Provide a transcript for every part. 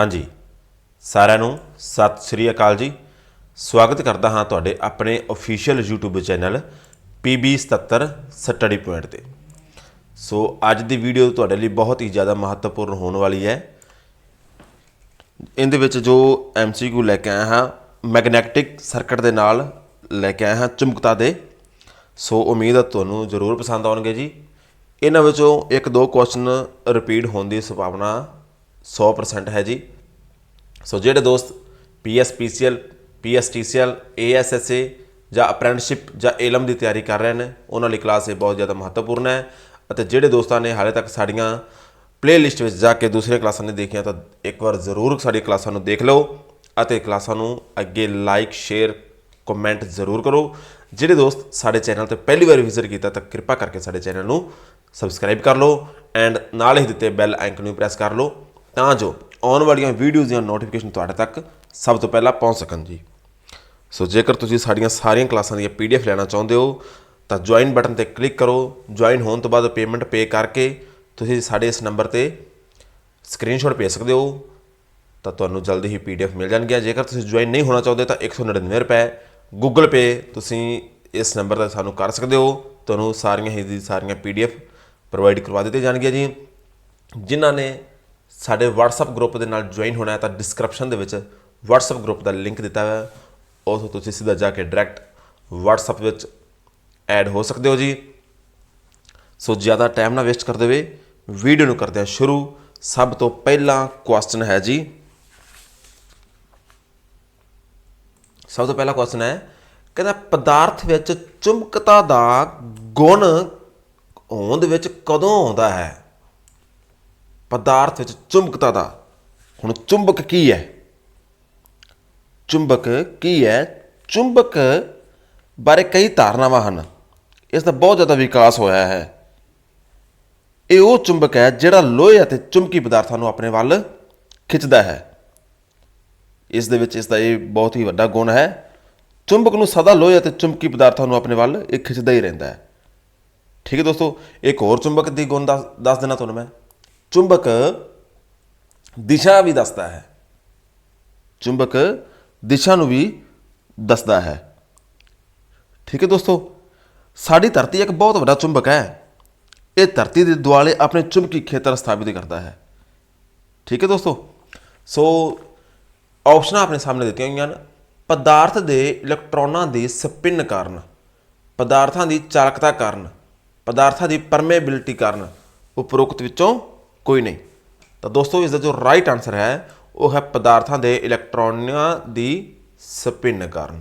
ਹਾਂਜੀ। ਸਾਰਿਆਂ ਨੂੰ ਸਤਿ ਸ੍ਰੀ ਅਕਾਲ ਜੀ। ਸਵਾਗਤ ਕਰਦਾ ਹਾਂ ਤੁਹਾਡੇ ਆਪਣੇ official YouTube channel PB77 study point ਤੇ। ਸੋ ਅੱਜ ਦੀ ਵੀਡੀਓ ਤੁਹਾਡੇ ਲਈ ਬਹੁਤ ਹੀ ਜ਼ਿਆਦਾ ਮਹੱਤਵਪੂਰਨ ਹੋਣ ਵਾਲੀ ਹੈ। ਇਹਦੇ ਵਿੱਚ ਜੋ MCQ ਲੈ ਕੇ ਆਇਆ ਹਾਂ ਮੈਗਨੈਟਿਕ ਸਰਕਟ ਦੇ ਨਾਲ ਲੈ ਕੇ ਆਇਆ ਹਾਂ ਚੁੰਬਕਤਾ ਦੇ। ਸੋ ਉਮੀਦ ਹੈ ਤੁਹਾਨੂੰ ਜ਼ਰੂਰ ਪਸੰਦ ਆਉਣਗੇ ਜੀ। ਇਹਨਾਂ ਵਿੱਚੋਂ ਇੱਕ ਦੋ ਕੁਐਸਚਨ ਰਿਪੀਟ ਹੋਣ ਦੀ ਸੰਭਾਵਨਾ 100% ਹੈ ਜੀ। ਸੋ ਜਿਹੜੇ ਦੋਸਤ ਪੀਐਸਪੀਸੀਐਲ ਪੀਐਸਟੀਸੀਐਲ ਏਐਸਐਸਏ ਜਾਂ ਅਪ੍ਰੈਂਟਿਸਸ਼ਿਪ ਜਾਂ ਏਲਮ ਦੀ ਤਿਆਰੀ ਕਰ ਰਹੇ ਨੇ, ਉਹਨਾਂ ਲਈ ਕਲਾਸ ਇਹ ਬਹੁਤ ਜ਼ਿਆਦਾ ਮਹੱਤਵਪੂਰਨ ਹੈ ਅਤੇ ਜਿਹੜੇ ਦੋਸਤਾਂ ਨੇ ਹਾਲੇ ਤੱਕ ਸਾਡੀਆਂ ਪਲੇਲਿਸਟ ਵਿੱਚ ਜਾ ਕੇ ਦੂਸਰੀਆਂ ਕਲਾਸਾਂ ਨਹੀਂ ਦੇਖੀਆਂ, ਤਾਂ ਇੱਕ ਵਾਰ ਜ਼ਰੂਰ ਸਾਡੀ ਕਲਾਸਾਂ ਨੂੰ ਦੇਖ ਲਓ ਅਤੇ ਕਲਾਸਾਂ ਨੂੰ ਅੱਗੇ ਲਾਈਕ ਸ਼ੇਅਰ ਕਮੈਂਟ ਜ਼ਰੂਰ ਕਰੋ। ਜਿਹੜੇ ਦੋਸਤ ਸਾਡੇ ਚੈਨਲ ਤੇ ਪਹਿਲੀ ਵਾਰ ਵਿਜ਼ਿਟ ਕੀਤਾ, ਤਾਂ ਕਿਰਪਾ ਕਰਕੇ ਸਾਡੇ ਚੈਨਲ ਨੂੰ ਸਬਸਕ੍ਰਾਈਬ ਕਰ ਲਓ ਐਂਡ ਨਾਲ ਹੀ ਦਿੱਤੇ ਬੈਲ ਆਈਕਨ ਨੂੰ ਪ੍ਰੈਸ ਕਰ ਲਓ। ਤਾਂ ਜੋ ਆਉਣ ਵਾਲੀਆਂ ਵੀਡੀਓਜ਼ ਦੀਆਂ ਨੋਟੀਫਿਕੇਸ਼ਨ ਤੁਹਾਡੇ ਤੱਕ ਸਭ ਤੋਂ ਪਹਿਲਾਂ ਪਹੁੰਚ ਸਕਣ ਜੀ। ਸੋ ਜੇਕਰ ਤੁਸੀਂ ਸਾਡੀਆਂ ਸਾਰੀਆਂ ਕਲਾਸਾਂ ਦੀਆਂ ਪੀਡੀਐਫ ਲੈਣਾ ਚਾਹੁੰਦੇ ਹੋ, ਤਾਂ ਜੁਆਇਨ ਬਟਨ ਤੇ ਕਲਿੱਕ ਕਰੋ। ਜੁਆਇਨ ਹੋਣ ਤੋਂ ਬਾਅਦ ਪੇਮੈਂਟ ਪੇ ਕਰਕੇ ਤੁਸੀਂ ਸਾਡੇ ਇਸ ਨੰਬਰ ਤੇ ਸਕਰੀਨਸ਼ਾਟ ਭੇਜ ਸਕਦੇ ਹੋ। ਤਾਂ ਤੁਹਾਨੂੰ ਜਲਦੀ ਹੀ ਪੀਡੀਐਫ ਮਿਲ ਜਾਣਗੀਆਂ। ਜੇਕਰ ਤੁਸੀਂ ਜੁਆਇਨ ਨਹੀਂ ਹੋਣਾ ਚਾਹੁੰਦੇ ਤਾਂ 199 ਰੁਪਏ ਗੂਗਲ ਪੇ ਤੁਸੀਂ ਇਸ ਨੰਬਰ ਤੇ ਸਾਨੂੰ ਕਰ ਸਕਦੇ ਹੋ। ਤੁਹਾਨੂੰ ਸਾਰੀਆਂ ਹੀ ਦੀ ਸਾਰੀਆਂ ਪੀਡੀਐਫ ਪ੍ਰੋਵਾਈਡ ਕਰਵਾ ਦਿੱਤੇ ਜਾਣਗੀਆਂ ਜੀ। ਜਿਨ੍ਹਾਂ ਨੇ ਸਾਡੇ WhatsApp ਗਰੁੱਪ ਦੇ ਨਾਲ ਜੁਆਇਨ ਹੋਣਾ ਹੈ ਤਾਂ ਡਿਸਕ੍ਰਿਪਸ਼ਨ ਦੇ ਵਿੱਚ WhatsApp ਗਰੁੱਪ ਦਾ ਲਿੰਕ ਦਿੱਤਾ ਹੋਇਆ ਹੈ। ਉਸ ਤੁਸੀਂ ਸਿੱਧਾ ਜਾ ਕੇ ਡਾਇਰੈਕਟ WhatsApp ਵਿੱਚ ਐਡ ਹੋ ਸਕਦੇ ਹੋ ਜੀ। ਸੋ ਜ਼ਿਆਦਾ ਟਾਈਮ ਨਾ ਵੇਸਟ ਕਰਦੇ ਹੋਏ ਵੀਡੀਓ ਨੂੰ ਕਰਦੇ ਹਾਂ ਸ਼ੁਰੂ। ਸਭ ਤੋਂ ਪਹਿਲਾ ਕੁਐਸਚਨ ਹੈ ਜੀ। ਸਭ ਤੋਂ ਪਹਿਲਾ ਕੁਐਸਚਨ ਹੈ, ਕਹਿੰਦਾ ਪਦਾਰਥ ਵਿੱਚ ਚੁੰਬਕਤਾ ਦਾ ਗੁਣ ਹੋਂਦ ਵਿੱਚ ਕਦੋਂ ਆਉਂਦਾ ਹੈ? ਪਦਾਰਥ ਵਿੱਚ ਚੁੰਬਕਤਾ ਦਾ। ਹੁਣ ਚੁੰਬਕ ਕੀ ਹੈ? ਚੁੰਬਕ ਕੀ ਹੈ? ਚੁੰਬਕ ਬਾਰੇ ਕਈ ਧਾਰਨਾਵਾਂ ਹਨ। ਇਸ ਦਾ ਬਹੁਤ ਜ਼ਿਆਦਾ ਵਿਕਾਸ ਹੋਇਆ ਹੈ। ਇਹ ਉਹ ਚੁੰਬਕ ਹੈ ਜਿਹੜਾ ਲੋਹੇ ਅਤੇ ਚੁੰਬਕੀ ਪਦਾਰਥਾਂ ਨੂੰ ਆਪਣੇ ਵੱਲ ਖਿੱਚਦਾ ਹੈ। ਇਸ ਦੇ ਵਿੱਚ ਇਸ ਦਾ ਇਹ ਬਹੁਤ ਹੀ ਵੱਡਾ ਗੁਣ ਹੈ। ਚੁੰਬਕ ਨੂੰ ਸਦਾ ਲੋਹੇ ਅਤੇ ਚੁੰਬਕੀ ਪਦਾਰਥਾਂ ਨੂੰ ਆਪਣੇ ਵੱਲ ਇਹ ਖਿੱਚਦਾ ਹੀ ਰਹਿੰਦਾ ਹੈ। ਠੀਕ ਹੈ ਦੋਸਤੋ, ਇੱਕ ਹੋਰ ਚੁੰਬਕ ਦੀ ਗੁਣ ਦੱਸ ਦੱਸ ਦੇਣਾ ਤੁਹਾਨੂੰ ਮੈਂ। ਚੁੰਬਕ ਦਿਸ਼ਾ ਵੀ ਦੱਸਦਾ ਹੈ। ਚੁੰਬਕ ਦਿਸ਼ਾ ਨੂੰ ਵੀ ਦੱਸਦਾ ਹੈ। ਠੀਕ ਹੈ ਦੋਸਤੋ, ਸਾਡੀ ਧਰਤੀ ਇੱਕ ਬਹੁਤ ਵੱਡਾ ਚੁੰਬਕ ਹੈ। ਇਹ ਧਰਤੀ ਦੇ ਦੁਆਲੇ ਆਪਣੇ ਚੁੰਬਕੀ ਖੇਤਰ ਸਥਾਪਿਤ ਕਰਦਾ ਹੈ। ਠੀਕ ਹੈ ਦੋਸਤੋ, ਸੋ ਆਪਸ਼ਨਾਂ ਆਪਣੇ ਸਾਹਮਣੇ ਦਿੱਤੀਆਂ ਹੋਈਆਂ ਹਨ। ਪਦਾਰਥ ਦੇ ਇਲੈਕਟ੍ਰੋਨਾਂ ਦੀ ਸਪਿਨ ਕਾਰਨ, ਪਦਾਰਥਾਂ ਦੀ ਚਾਲਕਤਾ ਕਾਰਨ, ਪਦਾਰਥਾਂ ਦੀ ਪਰਮੇਬਿਲਿਟੀ ਕਾਰਨ ਉਪਰੋਕਤ ਵਿੱਚੋਂ ਕੋਈ ਨਹੀਂ। ਤਾਂ ਦੋਸਤੋ ਇਸ ਦਾ ਜੋ ਰਾਈਟ ਆਨਸਰ ਹੈ, ਉਹ ਹੈ ਪਦਾਰਥਾਂ ਦੇ ਇਲੈਕਟ੍ਰੋਨਾਂ ਦੀ ਸਪਿਨ ਕਾਰਨ।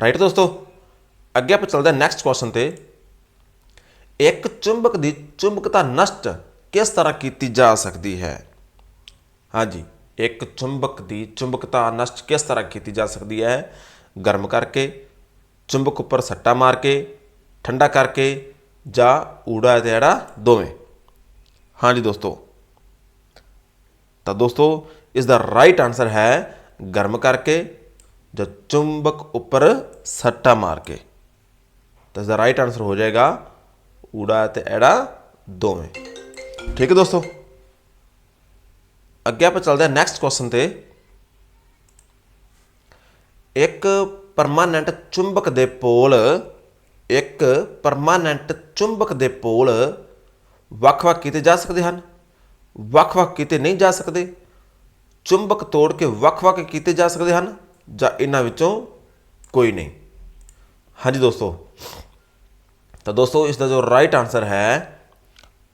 ਰਾਈਟ ਦੋਸਤੋ? ਅੱਗੇ ਆਪਾਂ ਚੱਲਦੇ ਹਾਂ ਨੈਕਸਟ ਕੁਐਸਚਨ ਤੇ। ਇੱਕ ਚੁੰਬਕ ਦੀ ਚੁੰਬਕਤਾ ਨਸ਼ਟ ਕਿਸ ਤਰ੍ਹਾਂ ਕੀਤੀ ਜਾ ਸਕਦੀ ਹੈ? ਹਾਂਜੀ, ਇੱਕ ਚੁੰਬਕ ਦੀ ਚੁੰਬਕਤਾ ਨਸ਼ਟ ਕਿਸ ਤਰ੍ਹਾਂ ਕੀਤੀ ਜਾ ਸਕਦੀ ਹੈ? ਗਰਮ ਕਰਕੇ, ਚੁੰਬਕ ਉੱਪਰ ਸੱਟਾ ਮਾਰ ਕੇ, ਠੰਡਾ ਕਰਕੇ ਜਾਂ ਊੜਾ ਤੇ ਐੜਾ ਦੋਵੇਂ। ਹਾਂਜੀ ਦੋਸਤੋ। ਤਾਂ ਦੋਸਤੋ ਇਸ ਦਾ ਰਾਈਟ ਆਨਸਰ ਹੈ ਗਰਮ ਕਰਕੇ ਜਾਂ ਚੁੰਬਕ ਉੱਪਰ ਸੱਟਾ ਮਾਰ ਕੇ। ਤਾਂ ਇਸ ਦਾ ਰਾਈਟ ਆਨਸਰ ਹੋ ਜਾਏਗਾ ਊੜਾ ਤੇ ਐੜਾ ਦੋਵੇਂ। ਠੀਕ ਹੈ ਦੋਸਤੋ? ਅੱਗੇ ਆਪਾਂ ਚੱਲਦੇ ਹਾਂ ਨੈਕਸਟ ਕੁਐਸਚਨ ਤੇ। ਇੱਕ ਪਰਮਾਨੈਂਟ ਚੁੰਬਕ ਦੇ ਪੋਲ, ਇੱਕ ਪਰਮਾਨੈਂਟ ਚੁੰਬਕ ਦੇ ਪੋਲ ਵੱਖ-ਵੱਖ ਕੀਤੇ ਜਾ ਸਕਦੇ ਹਨ, ਵੱਖ-ਵੱਖ ਕੀਤੇ ਨਹੀਂ ਜਾ ਸਕਦੇ, ਚੁੰਬਕ ਤੋੜ ਕੇ ਵੱਖ-ਵੱਖ ਕੀਤੇ ਜਾ ਸਕਦੇ ਹਨ ਜਾਂ ਇਹਨਾਂ ਵਿੱਚੋਂ ਕੋਈ ਨਹੀਂ। ਹਾਂਜੀ ਦੋਸਤੋ, ਤਾਂ ਦੋਸਤੋ ਇਸ ਦਾ ਜੋ ਰਾਈਟ ਆਨਸਰ ਹੈ,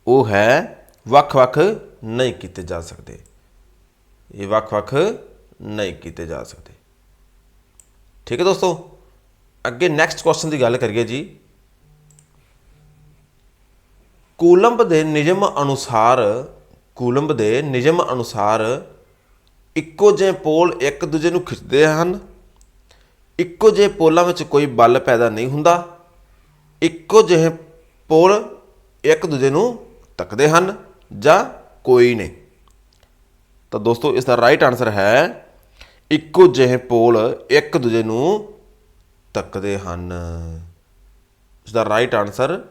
ਉਹ ਹੈ ਵੱਖ-ਵੱਖ ਨਹੀਂ ਕੀਤੇ ਜਾ ਸਕਦੇ। ਇਹ ਵੱਖ-ਵੱਖ ਨਹੀਂ ਕੀਤੇ ਜਾ ਸਕਦੇ। ਠੀਕ ਹੈ ਦੋਸਤੋ, ਅੱਗੇ ਨੈਕਸਟ ਕੁਐਸਚਨ ਦੀ ਗੱਲ ਕਰੀਏ ਜੀ। ਕੂਲੰਬ ਦੇ ਨਿਯਮ ਅਨੁਸਾਰ, ਕੂਲੰਬ ਦੇ ਨਿਯਮ ਅਨੁਸਾਰ ਇੱਕੋ ਜਿਹੇ ਪੋਲ ਇੱਕ ਦੂਜੇ ਨੂੰ ਖਿੱਚਦੇ ਹਨ। ਇੱਕੋ ਜਿਹੇ ਪੋਲਾਂ ਵਿੱਚ ਕੋਈ ਬਲ ਪੈਦਾ ਨਹੀਂ ਹੁੰਦਾ। ਇੱਕੋ ਜਿਹੇ ਪੋਲ ਇੱਕ ਦੂਜੇ ਨੂੰ ਤੱਕਦੇ ਹਨ ਜਾਂ ਕੋਈ ਨਹੀਂ। ਤਾਂ ਦੋਸਤੋ, ਇਸ ਦਾ ਰਾਈਟ ਆਨਸਰ ਹੈ, ਇੱਕੋ ਜਿਹੇ ਪੋਲ ਇੱਕ ਦੂਜੇ ਨੂੰ ਤੱਕਦੇ ਹਨ। ਇਸ ਦਾ ਰਾਈਟ ਆਨਸਰ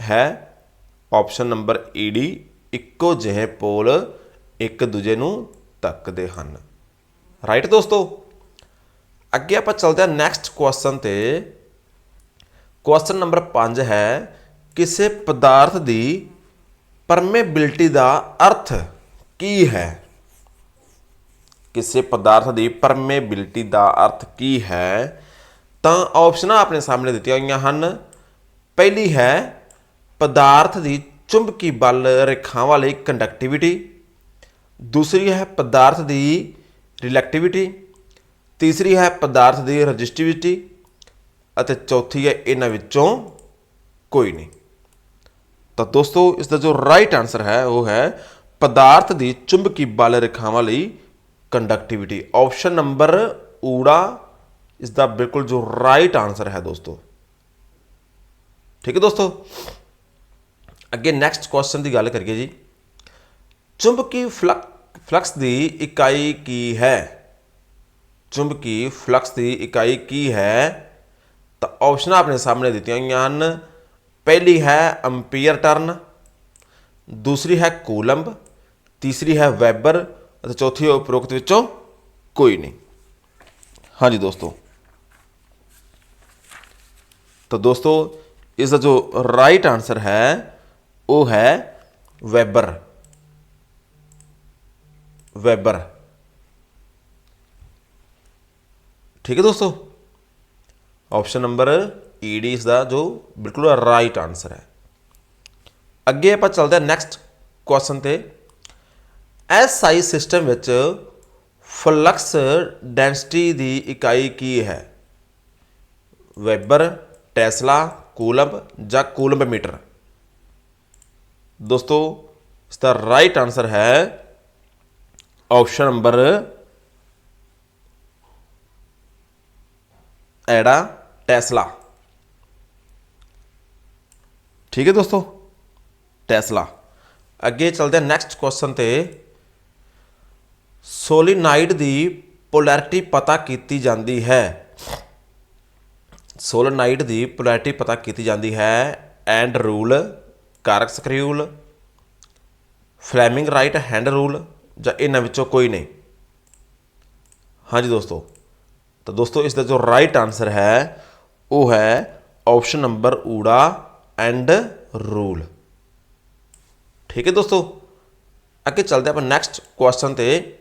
ਹੈ ਆਪਸ਼ਨ ਨੰਬਰ ਈਡੀ ਇੱਕੋ ਜਿਹੇ ਪੋਲ ਇੱਕ ਦੂਜੇ ਨੂੰ ਤੱਕਦੇ ਹਨ। ਰਾਈਟ ਦੋਸਤੋ? ਅੱਗੇ ਆਪਾਂ ਚੱਲਦੇ ਹਾਂ ਨੈਕਸਟ ਕੁਐਸਚਨ ਤੇ। ਕੁਐਸਚਨ ਨੰਬਰ 5 ਹੈ, ਕਿਸੇ ਪਦਾਰਥ ਦੀ ਪਰਮੇਬਿਲਟੀ ਦਾ ਅਰਥ ਕੀ ਹੈ? ਕਿਸੇ ਪਦਾਰਥ ਦੀ ਪਰਮੇਬਿਲਿਟੀ ਦਾ ਅਰਥ ਕੀ ਹੈ? ਤਾਂ ਆਪਸ਼ਨਾਂ ਆਪਣੇ ਸਾਹਮਣੇ ਦਿੱਤੀਆਂ ਹੋਈਆਂ ਹਨ। ਪਹਿਲੀ ਹੈ ਪਦਾਰਥ ਦੀ ਚੁੰਬਕੀ ਬਲ ਰੇਖਾਵਾਂ ਲਈ ਕੰਡਕਟਿਵਿਟੀ ਦੂਸਰੀ ਹੈ ਪਦਾਰਥ ਦੀ ਰਿਲੈਕਟਿਵਿਟੀ ਤੀਸਰੀ ਹੈ ਪਦਾਰਥ ਦੀ ਰੈਜ਼ਿਸਟਿਵਿਟੀ ਅਤੇ ਚੌਥੀ ਹੈ ਇਹਨਾਂ ਵਿੱਚੋਂ ਕੋਈ ਨਹੀਂ। ਤਾਂ ਦੋਸਤੋ, ਇਸ ਦਾ ਜੋ ਰਾਈਟ ਆਨਸਰ ਹੈ, ਉਹ ਹੈ ਪਦਾਰਥ ਦੀ ਚੁੰਬਕੀ ਬਲ ਰੇਖਾਵਾਂ ਲਈ ਕੰਡਕਟਿਵਿਟੀ ਆਪਸ਼ਨ ਨੰਬਰ ਊੜਾ, ਇਸ ਦਾ ਬਿਲਕੁਲ ਜੋ ਰਾਈਟ ਆਨਸਰ ਹੈ ਦੋਸਤੋ। ਠੀਕ ਹੈ ਦੋਸਤੋ? ਅੱਗੇ ਨੈਕਸਟ ਕੁਐਸਚਨ ਦੀ ਗੱਲ ਕਰੀਏ ਜੀ। ਚੁੰਬਕੀ ਫਲਕ, ਫਲਕਸ ਦੀ ਇਕਾਈ ਕੀ ਹੈ? ਚੁੰਬਕੀ ਫਲਕਸ ਦੀ ਇਕਾਈ ਕੀ ਹੈ? ਤਾਂ ਆਪਸ਼ਨਾਂ ਆਪਣੇ ਸਾਹਮਣੇ ਦਿੱਤੀਆਂ ਹੋਈਆਂ ਹਨ। ਪਹਿਲੀ ਹੈ ਐਂਪੀਅਰ ਟਰਨ ਦੂਸਰੀ ਹੈ ਕੋਲੰਬ, ਤੀਸਰੀ ਹੈ ਵੈਬਰ ਅਤੇ ਚੌਥੀ ਉਪਰੋਕਤ ਵਿੱਚੋਂ ਕੋਈ ਨਹੀਂ। ਹਾਂਜੀ ਦੋਸਤੋ। ਤਾਂ ਦੋਸਤੋ ਇਸ ਦਾ ਜੋ ਰਾਈਟ ਆਨਸਰ ਹੈ ਉਹ ਹੈ ਵੈਬਰ। ਵੈਬਰ। ਠੀਕ ਹੈ ਦੋਸਤੋ? ਆਪਸ਼ਨ ਨੰਬਰ ਈਡੀ ਇਸ ਦਾ ਜੋ ਬਿਲਕੁਲ ਰਾਈਟ ਆਨਸਰ ਹੈ। ਅੱਗੇ ਆਪਾਂ ਚੱਲਦੇ ਹਾਂ ਨੈਕਸਟ ਕੁਐਸਚਨ ਤੇ। ਐਸਆਈ ਸਿਸਟਮ ਵਿੱਚ ਫਲਕਸ ਡੈਂਸਿਟੀ ਦੀ ਇਕਾਈ ਕੀ ਹੈ? ਵੈਬਰ, ਟੈਸਲਾ, ਕੂਲੰਬ ਜਾਂ ਕੂਲੰਬ ਮੀਟਰ। ਦੋਸਤੋ ਇਸ ਦਾ ਰਾਈਟ ਆਨਸਰ ਹੈ ਆਪਸ਼ਨ ਨੰਬਰ ਐਡਾ ਟੈਸਲਾ। ਠੀਕ ਹੈ ਦੋਸਤੋ? ਟੈਸਲਾ। ਅੱਗੇ ਚੱਲਦੇ ਹਾਂ ਨੈਕਸਟ ਕੁਐਸਚਨ ਤੇ। ਸੋਲੀਨਾਈਡ ਦੀ ਪੋਲੈਰਿਟੀ ਪਤਾ ਕੀਤੀ ਜਾਂਦੀ ਹੈ। ਸੋਲੀਨਾਈਡ ਦੀ ਪੋਲੈਰਿਟੀ ਪਤਾ ਕੀਤੀ ਜਾਂਦੀ ਹੈ end rule cork screw rule Fleming right hand rule, ਜਾਂ ਇਹਨਾਂ ਵਿੱਚੋਂ ਕੋਈ ਨਹੀਂ? ਹਾਂਜੀ ਦੋਸਤੋ, ਤਾਂ ਦੋਸਤੋ ਇਸ ਦਾ ਜੋ ਰਾਈਟ ਆਨਸਰ ਹੈ, ਉਹ ਹੈ ਆਪਸ਼ਨ ਨੰਬਰ ਊੜਾ ਐਂਡ ਰੂਲ ਠੀਕ ਹੈ ਦੋਸਤੋ? ਅੱਗੇ ਚੱਲਦੇ ਆਪਾਂ ਨੈਕਸਟ ਕੁਐਸਚਨ ਤੇ।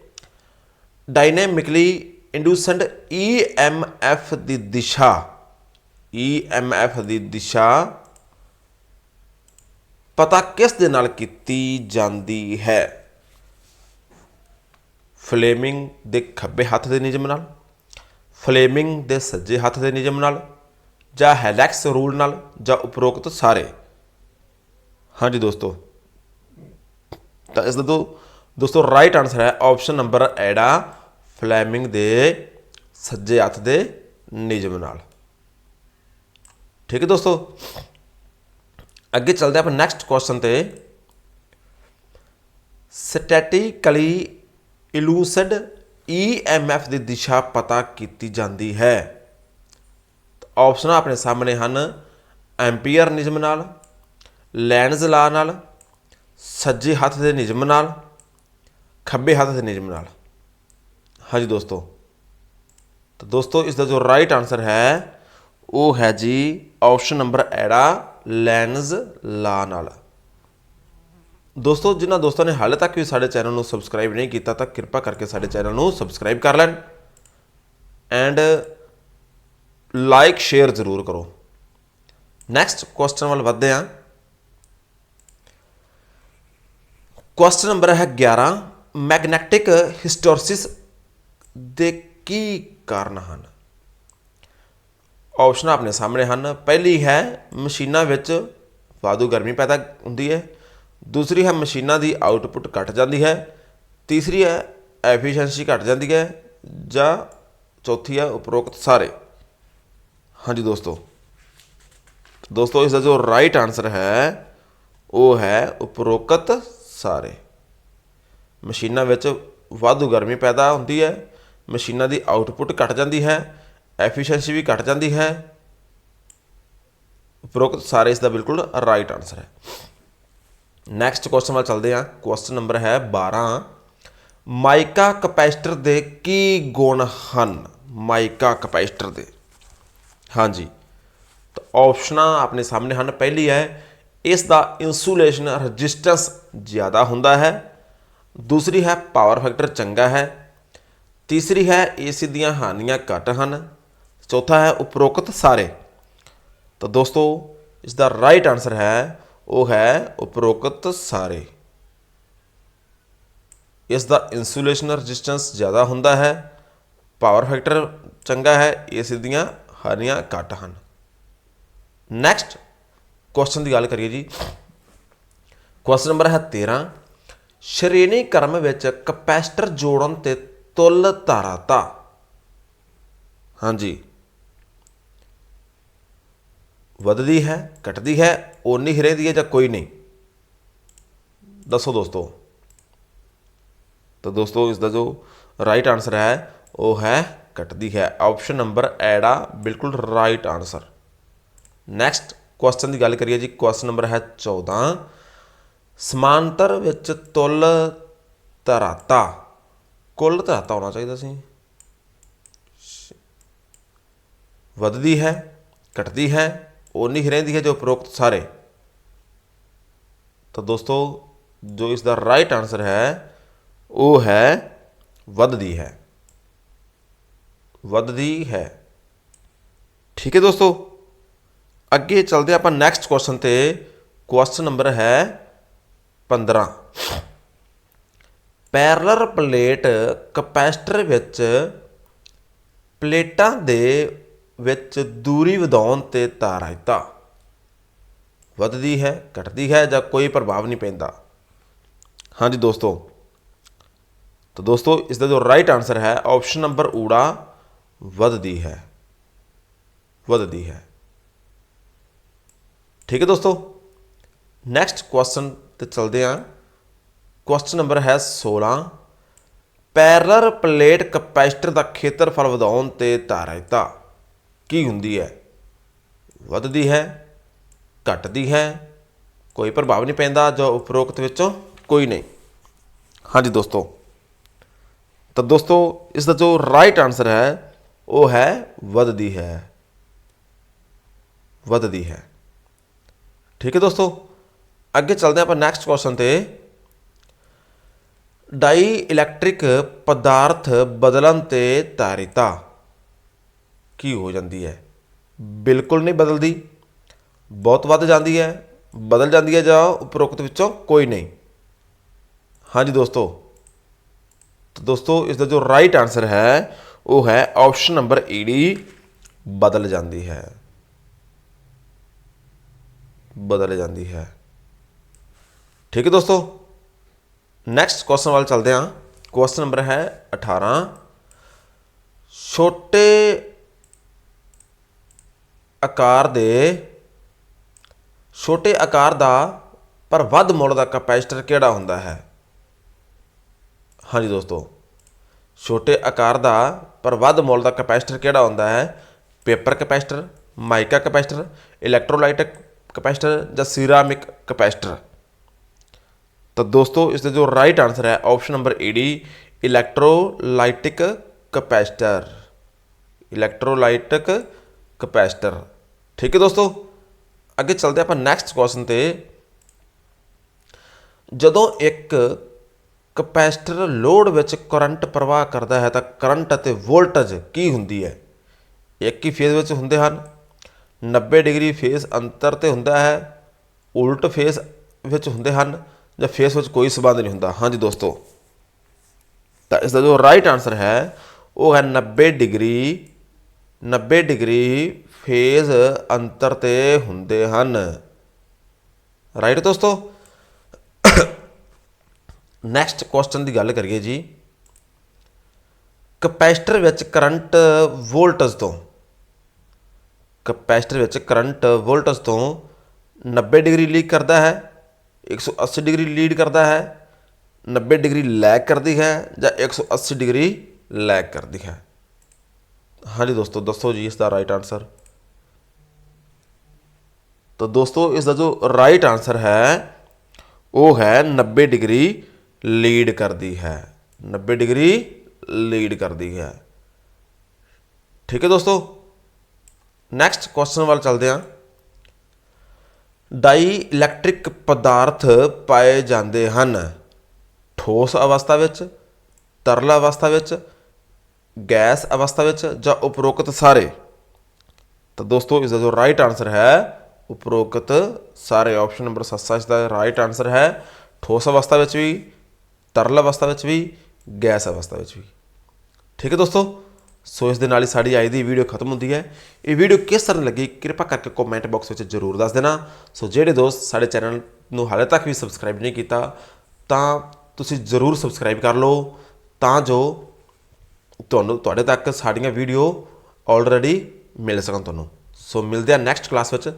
ਡਾਇਨਾਮਿਕਲੀ ਇੰਡਿਊਸਡ ਈਐਮਐਫ ਦੀ ਦਿਸ਼ਾ ਈਐਮਐਫ ਦੀ ਦਿਸ਼ਾ ਪਤਾ ਕਿਸ ਦੇ ਨਾਲ ਕੀਤੀ ਜਾਂਦੀ ਹੈ? ਫਲੇਮਿੰਗ ਦੇ ਖੱਬੇ ਹੱਥ ਦੇ ਨਿਯਮ ਨਾਲ, ਫਲੇਮਿੰਗ ਦੇ ਸੱਜੇ ਹੱਥ ਦੇ ਨਿਯਮ ਨਾਲ, ਜਾਂ ਹੈਲੈਕਸ ਰੂਲ ਨਾਲ, ਜਾਂ ਉਪਰੋਕਤ ਸਾਰੇ? ਹਾਂਜੀ ਦੋਸਤੋ। ਤਾਂ ਇਸ ਦਾ ਦੋ ਦੋਸਤੋ ਰਾਈਟ ਆਨਸਰ ਹੈ। ਆਪਸ਼ਨ ਨੰਬਰ ਐਡਾ ਫਲੇਮਿੰਗ ਦੇ ਸੱਜੇ ਹੱਥ ਦੇ ਨਿਯਮ ਨਾਲ। ਠੀਕ ਹੈ ਦੋਸਤੋ? ਅੱਗੇ ਚੱਲਦੇ ਆਪਾਂ ਨੈਕਸਟ ਕੁਐਸਚਨ ਤੇ। ਸਟੈਟਿਕਲੀ ਇਲੂਸਿਡ ਈਐਮਐਫ ਦੀ ਦਿਸ਼ਾ ਪਤਾ ਕੀਤੀ ਜਾਂਦੀ ਹੈ। ਆਪਸ਼ਨਾਂ ਆਪਣੇ ਸਾਹਮਣੇ ਹਨ। ਐਂਪੀਅਰ ਨਿਯਮ ਨਾਲ ਲੈਂਡਜ਼ ਲਾ ਨਾਲ, ਸੱਜੇ ਹੱਥ ਦੇ ਨਿਯਮ ਨਾਲ, ਖੱਬੇ ਹੱਥ ਦੇ ਨਿਯਮ ਨਾਲ। ਹਾਂਜੀ ਦੋਸਤੋ, ਤਾਂ ਦੋਸਤੋ ਇਸ ਦਾ ਜੋ ਰਾਈਟ ਆਨਸਰ ਹੈ, ਉਹ ਹੈ ਜੀ ਆਪਸ਼ਨ ਨੰਬਰ ਐੜਾ। ਲੈਨਜ਼ ਲਾ ਨਾਲ। ਦੋਸਤੋ, ਜਿਨ੍ਹਾਂ ਦੋਸਤਾਂ ਨੇ ਹਾਲੇ ਤੱਕ ਵੀ ਸਾਡੇ ਚੈਨਲ ਨੂੰ ਸਬਸਕ੍ਰਾਈਬ ਨਹੀਂ ਕੀਤਾ, ਤਾਂ ਕਿਰਪਾ ਕਰਕੇ ਸਾਡੇ ਚੈਨਲ ਨੂੰ ਸਬਸਕ੍ਰਾਈਬ ਕਰ ਲੈਣ। ਐਂਡ ਲਾਈਕ, ਸ਼ੇਅਰ ਜ਼ਰੂਰ ਕਰੋ। ਨੈਕਸਟ ਕੁਐਸਚਨ ਵੱਲ ਵਧਦੇ ਹਾਂ। ਕੁਐਸਚਨ ਨੰਬਰ ਹੈ 11 ਮੈਗਨੈਟਿਕ ਹਿਸਟੋਰਸਿਸ ਦੇ ਕੀ ਕਾਰਨ ਹਨ? ਆਪਸ਼ਨਾਂ ਆਪਣੇ ਸਾਹਮਣੇ ਹਨ। ਪਹਿਲੀ ਹੈ, ਮਸ਼ੀਨਾਂ ਵਿੱਚ ਵਾਧੂ ਗਰਮੀ ਪੈਦਾ ਹੁੰਦੀ ਹੈ। ਦੂਸਰੀ ਹੈ, ਮਸ਼ੀਨਾਂ ਦੀ ਆਊਟਪੁੱਟ ਘਟ ਜਾਂਦੀ ਹੈ। ਤੀਸਰੀ ਹੈ, ਐਫੀਸ਼ੀਐਂਸੀ ਘਟ ਜਾਂਦੀ ਹੈ ਜਾਂ ਚੌਥੀ ਹੈ, ਉਪਰੋਕਤ ਸਾਰੇ। ਹਾਂਜੀ ਦੋਸਤੋ। ਦੋਸਤੋ, ਇਸ ਦਾ ਜੋ ਰਾਈਟ ਆਨਸਰ ਹੈ, ਉਹ ਹੈ ਉਪਰੋਕਤ ਸਾਰੇ। ਮਸ਼ੀਨਾਂ ਵਿੱਚ ਵਾਧੂ ਗਰਮੀ ਪੈਦਾ ਹੁੰਦੀ ਹੈ, ਮਸ਼ੀਨਾਂ ਦੀ ਆਊਟਪੁੱਟ ਘਟ ਜਾਂਦੀ ਹੈ। ਐਫੀਸ਼ੀਐਂਸੀ ਵੀ ਘਟ ਜਾਂਦੀ ਹੈ। ਉਪਰੋਕਤ ਸਾਰੇ ਇਸ ਦਾ ਬਿਲਕੁਲ ਰਾਈਟ ਆਨਸਰ ਹੈ। ਨੈਕਸਟ ਕੁਐਸਚਨ ਵੱਲ ਚੱਲਦੇ ਹਾਂ। ਕੁਐਸਚਨ ਨੰਬਰ ਹੈ 12 ਮਾਈਕਾ ਕਪੈਸਿਟਰ ਦੇ ਕੀ ਗੁਣ ਹਨ? ਮਾਈਕਾ ਕਪੈਸਿਟਰ ਦੇ। ਹਾਂਜੀ। ਤਾਂ ਆਪਸ਼ਨਾਂ ਆਪਣੇ ਸਾਹਮਣੇ ਹਨ। ਪਹਿਲੀ ਹੈ ਇਸ ਦਾ ਇਨਸੂਲੇਸ਼ਨ ਰੈਜ਼ਿਸਟੈਂਸ ਜ਼ਿਆਦਾ ਹੁੰਦਾ ਹੈ। ਦੂਸਰੀ ਹੈ ਪਾਵਰ ਫੈਕਟਰ ਚੰਗਾ ਹੈ। ਤੀਸਰੀ ਹੈ ਏਸੀ ਦੀਆਂ ਹਾਨੀਆਂ ਘੱਟ ਹਨ। ਚੌਥਾ ਹੈ ਉਪਰੋਕਤ ਸਾਰੇ। ਤਾਂ ਦੋਸਤੋ ਇਸ ਦਾ ਰਾਈਟ ਆਨਸਰ ਹੈ, ਉਹ ਹੈ ਉਪਰੋਕਤ ਸਾਰੇ। ਇਸ ਦਾ ਇਨਸੂਲੇਸ਼ਨ ਰੈਜ਼ਿਸਟੈਂਸ ਜ਼ਿਆਦਾ ਹੁੰਦਾ ਹੈ ਪਾਵਰ ਫੈਕਟਰ ਚੰਗਾ ਹੈ ਇਸ ਦੀਆਂ ਹਾਨੀਆਂ ਘੱਟ ਹਨ। ਨੈਕਸਟ ਕੁਐਸਚਨ ਦੀ ਗੱਲ ਕਰੀਏ ਜੀ। ਕੁਐਸਚਨ ਨੰਬਰ ਹੈ 13 ਸ਼੍ਰੇਣੀ ਕਰਮ ਵਿੱਚ ਕਪੈਸਿਟਰ ਜੋੜਨ ਤੇ ਤੁਲ ਧਾਰਾਤਾ ਹਾਂਜੀ। ਵੱਧਦੀ ਹੈ, ਘਟਦੀ ਹੈ ਓਨੀ ਹੀ ਰਹਿੰਦੀ ਹੈ ਜਾਂ ਕੋਈ ਨਹੀਂ? ਦੱਸੋ ਦੋਸਤੋ। ਤਾਂ ਦੋਸਤੋ ਇਸ ਦਾ ਜੋ ਰਾਈਟ ਆਨਸਰ ਹੈ, ਉਹ ਹੈ ਘਟਦੀ ਹੈ। ਆਪਸ਼ਨ ਨੰਬਰ ਐੜਾ ਬਿਲਕੁਲ ਰਾਈਟ ਆਨਸਰ ਨੈਕਸਟ ਕੁਐਸਚਨ ਦੀ ਗੱਲ ਕਰੀਏ ਜੀ ਕੁਐਸਚਨ ਨੰਬਰ ਹੈ 14 ਸਮਾਂਤਰ ਵਿੱਚ ਤੁਲ ਧਰਾਤਾ। ਕੁੱਲ ਧਰਾਤਾ ਹੋਣਾ ਚਾਹੀਦਾ ਸੀ। ਵੱਧਦੀ ਹੈ, ਘਟਦੀ ਹੈ ਓਨੀ ਹੀ ਰਹਿੰਦੀ ਹੈ ਜੋ ਉਪਰੋਕਤ ਸਾਰੇ। ਤਾਂ ਦੋਸਤੋ, ਜੋ ਇਸ ਦਾ ਰਾਈਟ ਆਨਸਰ ਹੈ, ਉਹ ਹੈ ਵੱਧਦੀ ਹੈ। ਵੱਧਦੀ ਹੈ। ਠੀਕ ਹੈ ਦੋਸਤੋ? ਅੱਗੇ ਚੱਲਦੇ ਆਪਾਂ ਨੈਕਸਟ ਕੁਐਸਚਨ ਤੇ। ਕੁਐਸਚਨ ਨੰਬਰ ਹੈ 15 ਪੈਰਲਰ ਪਲੇਟ ਕਪੈਸਿਟਰ ਵਿੱਚ ਪਲੇਟਾਂ ਦੇ ਵਿੱਚ ਦੂਰੀ ਵਧਾਉਣ ਤੇ ਧਾਰਾਇਤਾ ਵੱਧਦੀ ਹੈ, ਘਟਦੀ ਹੈ ਜਾਂ ਕੋਈ ਪ੍ਰਭਾਵ ਨਹੀਂ ਪੈਂਦਾ। ਹਾਂਜੀ ਦੋਸਤੋ, ਤਾਂ ਦੋਸਤੋ, ਇਸ ਦਾ ਜੋ ਰਾਈਟ ਆਨਸਰ ਹੈ ਆਪਸ਼ਨ ਨੰਬਰ ਊੜਾ ਵੱਧਦੀ ਹੈ। ਵੱਧਦੀ ਹੈ। ਠੀਕ ਹੈ ਦੋਸਤੋ? ਨੈਕਸਟ ਕੁਐਸਚਨ ਤੇ ਚਲਦੇ ਹਾਂ। ਕੁਐਸਚਨ ਨੰਬਰ ਹੈ 16 ਪੈਰਲਰ ਪਲੇਟ ਕਪੈਸਿਟਰ ਦਾ ਖੇਤਰਫਲ ਵਧਾਉਣ ਤੇ ਧਾਰਾਇਤਾ ਕੀ ਹੁੰਦੀ ਹੈ। ਵੱਧਦੀ ਹੈ, ਘਟਦੀ ਹੈ, ਕੋਈ ਪ੍ਰਭਾਵ ਨਹੀਂ ਪੈਂਦਾ ਜੋ ਉਪਰੋਕਤ ਵਿੱਚੋਂ ਕੋਈ ਨਹੀਂ। ਹਾਂਜੀ ਦੋਸਤੋ, ਤਾਂ ਦੋਸਤੋ ਇਸ ਦਾ ਜੋ ਰਾਈਟ ਆਨਸਰ ਹੈ, ਉਹ ਹੈ ਵੱਧਦੀ ਹੈ। ਵੱਧਦੀ ਹੈ। ਠੀਕ ਹੈ ਦੋਸਤੋ, ਅੱਗੇ ਚੱਲਦੇ ਹਾਂ ਆਪਾਂ ਨੈਕਸਟ ਕੁਐਸਚਨ ਤੇ। ਡਾਈ ਇਲੈਕਟ੍ਰਿਕ ਪਦਾਰਥ ਬਦਲਣ ਤੇ ਧਾਰਿਤਾ ਕੀ ਹੋ ਜਾਂਦੀ ਹੈ। ਬਿਲਕੁਲ ਨਹੀਂ ਬਦਲਦੀ। ਬਹੁਤ ਵੱਧ ਜਾਂਦੀ ਹੈ। ਬਦਲ ਜਾਂਦੀ ਹੈ ਜਾਂ ਉਪਰੋਕਤ ਵਿੱਚੋਂ ਕੋਈ ਨਹੀਂ। ਹਾਂਜੀ ਦੋਸਤੋ। ਤਾਂ ਦੋਸਤੋ, ਇਸ ਦਾ ਜੋ ਰਾਈਟ ਆਨਸਰ ਹੈ, ਉਹ ਹੈ ਆਪਸ਼ਨ ਨੰਬਰ ਈਡੀ ਬਦਲ ਜਾਂਦੀ ਹੈ। ਬਦਲ ਜਾਂਦੀ ਹੈ। ਠੀਕ ਹੈ ਦੋਸਤੋ। ਨੈਕਸਟ ਕੁਐਸਚਨ ਵੱਲ ਚੱਲਦੇ ਹਾਂ। ਕੁਐਸਚਨ ਨੰਬਰ ਹੈ 18 ਛੋਟੇ ਆਕਾਰ ਦੇ ਛੋਟੇ ਆਕਾਰ ਦਾ ਪਰ ਵੱਧ ਮੁੱਲ ਦਾ ਕਪੈਸਿਟਰ ਕਿਹੜਾ ਹੁੰਦਾ ਹੈ? ਹਾਂਜੀ ਦੋਸਤੋ, ਛੋਟੇ ਆਕਾਰ ਦਾ ਪਰ ਵੱਧ ਮੁੱਲ ਦਾ ਕਪੈਸਿਟਰ ਕਿਹੜਾ ਹੁੰਦਾ ਹੈ? Paper capacitor, mica capacitor electrolyte capacitor ਜਾਂ ਸਿਰਾਮਿਕ ਕਪੈਸਿਟਰ? ਤਾਂ ਦੋਸਤੋ, ਇਸ ਦਾ ਜੋ ਰਾਈਟ ਆਨਸਰ ਹੈ option number E D electrolytic capacitor. Electrolytic capacitor. ਠੀਕ ਹੈ ਦੋਸਤੋ? ਅੱਗੇ ਚੱਲਦੇ ਆਪਾਂ ਨੈਕਸਟ ਕੁਐਸਚਨ ਤੇ। ਜਦੋਂ ਇੱਕ ਕਪੈਸਿਟਰ ਲੋਡ ਵਿੱਚ ਕਰੰਟ ਪ੍ਰਵਾਹ ਕਰਦਾ ਹੈ ਤਾਂ ਕਰੰਟ ਅਤੇ ਵੋਲਟੇਜ ਕੀ ਹੁੰਦੀ ਹੈ? ਇੱਕ ਹੀ ਫੇਜ਼ ਵਿੱਚ ਹੁੰਦੇ ਹਨ। 90 ਡਿਗਰੀ ਫੇਜ਼ ਅੰਤਰ ਤੇ ਹੁੰਦਾ ਹੈ। ਉਲਟ ਫੇਜ਼ ਵਿੱਚ ਹੁੰਦੇ ਹਨ ਜਾਂ ਫੇਜ਼ ਵਿੱਚ ਕੋਈ ਸਬੰਧ ਨਹੀਂ ਹੁੰਦਾ। ਹਾਂਜੀ ਦੋਸਤੋ। ਤਾਂ ਇਸ ਦਾ ਜੋ ਰਾਈਟ ਆਨਸਰ ਹੈ, ਉਹ ਹੈ 90 ਡਿਗਰੀ 90 ਡਿਗਰੀ ਫੇਜ਼ ਅੰਤਰ ਤੇ ਹੁੰਦੇ ਹਨ। ਰਾਈਟ ਦੋਸਤੋ? ਨੈਕਸਟ ਕੁਐਸਚਨ ਦੀ ਗੱਲ ਕਰੀਏ ਜੀ। ਕਪੈਸਿਟਰ ਵਿੱਚ ਕਰੰਟ ਵੋਲਟੇਜ ਤੋਂ, ਕਪੈਸਿਟਰ ਵਿੱਚ ਕਰੰਟ ਵੋਲਟੇਜ ਤੋਂ 90 ਡਿਗਰੀ ਲੀਡ ਕਰਦਾ ਹੈ 180 ਡਿਗਰੀ ਲੀਡ ਕਰਦਾ ਹੈ 90 ਡਿਗਰੀ ਲੈਗ ਕਰਦੀ ਹੈ ਜਾਂ 180 ਡਿਗਰੀ ਲੈਗ ਕਰਦੀ ਹੈ। ਹਾਂਜੀ ਦੋਸਤੋ, ਦੱਸੋ ਜੀ ਇਸ ਦਾ ਰਾਈਟ ਆਨਸਰ ਤਾਂ ਦੋਸਤੋ ਇਸ ਦਾ ਜੋ ਰਾਈਟ ਆਨਸਰ ਹੈ, ਉਹ ਹੈ 90 ਡਿਗਰੀ ਲੀਡ ਕਰਦੀ ਹੈ। 90 ਡਿਗਰੀ ਲੀਡ ਕਰਦੀ ਹੈ। ਠੀਕ ਹੈ ਦੋਸਤੋ? ਨੈਕਸਟ ਕੁਐਸਚਨ ਵੱਲ ਚੱਲਦੇ ਹਾਂ। ਡਾਈ ਇਲੈਕਟ੍ਰਿਕ ਪਦਾਰਥ ਪਾਏ ਜਾਂਦੇ ਹਨ। ਠੋਸ ਅਵਸਥਾ ਵਿੱਚ, ਤਰਲ ਅਵਸਥਾ ਵਿੱਚ, ਗੈਸ ਅਵਸਥਾ ਵਿੱਚ ਜਾਂ ਉਪਰੋਕਤ ਸਾਰੇ। ਤਾਂ ਦੋਸਤੋ ਇਸ ਦਾ ਜੋ ਰਾਈਟ ਆਨਸਰ ਹੈ ਉਪਰੋਕਤ ਸਾਰੇ ਆਪਸ਼ਨ ਨੰਬਰ 7 ਇਸ ਦਾ ਰਾਈਟ ਆਨਸਰ ਹੈ। ਠੋਸ ਅਵਸਥਾ ਵਿੱਚ ਵੀ, ਤਰਲ ਅਵਸਥਾ ਵਿੱਚ ਵੀ, ਗੈਸ ਅਵਸਥਾ ਵਿੱਚ ਵੀ। ਠੀਕ ਹੈ ਦੋਸਤੋ? ਸੋ ਇਸ ਦੇ ਨਾਲ ਹੀ ਸਾਡੀ ਅੱਜ ਦੀ ਵੀਡੀਓ ਖਤਮ ਹੁੰਦੀ ਹੈ। ਇਹ ਵੀਡੀਓ ਕਿਸ ਤਰ੍ਹਾਂ ਲੱਗੀ, ਕਿਰਪਾ ਕਰਕੇ ਕਮੈਂਟ ਬਾਕਸ ਵਿੱਚ ਜ਼ਰੂਰ ਦੱਸ ਦੇਣਾ। ਸੋ ਜਿਹੜੇ ਦੋਸਤ ਸਾਡੇ ਚੈਨਲ ਨੂੰ ਹਾਲੇ ਤੱਕ ਵੀ ਸਬਸਕ੍ਰਾਈਬ ਨਹੀਂ ਕੀਤਾ, ਤਾਂ ਤੁਸੀਂ ਜ਼ਰੂਰ ਸਬਸਕ੍ਰਾਈਬ ਕਰ ਲਓ। ਤਾਂ ਜੋ ਤੁਹਾਨੂੰ, ਤੁਹਾਡੇ ਤੱਕ ਸਾਡੀਆਂ ਵੀਡੀਓ ਆਲਰੇਡੀ ਮਿਲ ਸਕਣ ਤੁਹਾਨੂੰ। ਸੋ ਮਿਲਦੇ ਆ ਨੈਕਸਟ ਕਲਾਸ ਵਿੱਚ।